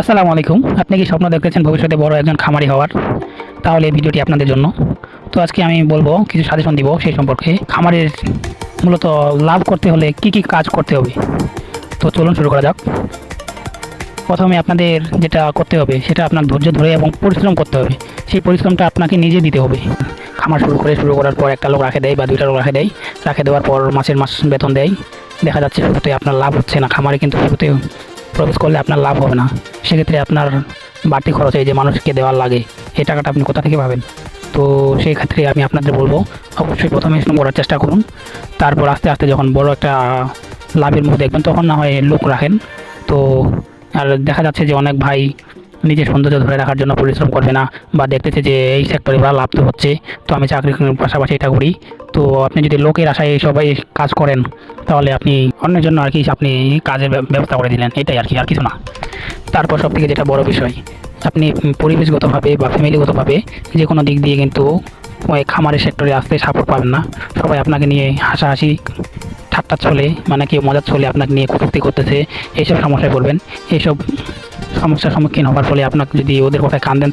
আসসালামু আলাইকুম। আপনি কি স্বপ্ন দেখতেছেন ভবিষ্যতে বড় একজন খামারি হওয়ার? তাহলে এই ভিডিওটি আপনাদের জন্য। তো আজকে আমি বলব, কিছু সাজেশন দিব সেই সম্পর্কে। খামারের মূলত লাভ করতে হলে কি কি কাজ করতে হবে? তো চলুন শুরু করা যাক। প্রথমে আপনাদের যেটা করতে হবে, সেটা আপনার ধৈর্য ধরে এবং পরিশ্রম করতে হবে। সেই পরিশ্রমটা আপনাকে নিজে দিতে হবে। খামার শুরু করে শুরু করার পর একটা লোক রাখে দেয় বা দুইটা লোক রাখে দেয়। রাখে দেওয়ার পর মাসের মাস বেতন দেয়। দেখা যাচ্ছে শুরুতে আপনার লাভ হচ্ছে না। খামারে কিন্তু শুরুতে প্রবেশ করলে আপনার লাভ হবে না। সেক্ষেত্রে আপনার বাড়তি খরচ এই যে মানুষকে দেওয়ার লাগে, এই টাকাটা আপনি কোথা থেকে পাবেন? তো সেই ক্ষেত্রে আমি আপনাদের বলব, অবশ্যই প্রথমে করার চেষ্টা করুন। তারপর আস্তে আস্তে যখন বড় একটা লাভের মুখ দেখবেন, তখন না হয় লোক রাখেন। তো আর দেখা যাচ্ছে যে অনেক ভাই নিজের সৌন্দর্য ধরে রাখার জন্য পরিশ্রম করবে না বা দেখতেছে যে এই সেক্টরে বা লাভ তো হচ্ছে, তো আমি চাকরি পাশাপাশি এটা করি। তো আপনি যদি লোকের আশায় সবাই কাজ করেন, তাহলে আপনি অন্যের জন্য আর কি আপনি কাজের ব্যবস্থা করে দিলেন, এটাই আর কি, আর কিছু না। তারপর সব থেকে যেটা বড় বিষয়, আপনি পরিবেশগতভাবে বা ফ্যামিলিগতভাবে যে কোনো দিক দিয়ে কিন্তু ওই খামারের সেক্টরে আসতে সাপোর্ট পাবেন না। সবাই আপনাকে নিয়ে হাসাহাসি ঠাট্টা চলে মানে কেউ মজার চলে আপনাকে নিয়ে কটূক্তি করতেছে, এইসব সমস্যায় পড়বেন। এইসব সমস্যার সম্মুখীন হওয়ার ফলে আপনাকে যদি ওদের কথায় কান দেন তাহলে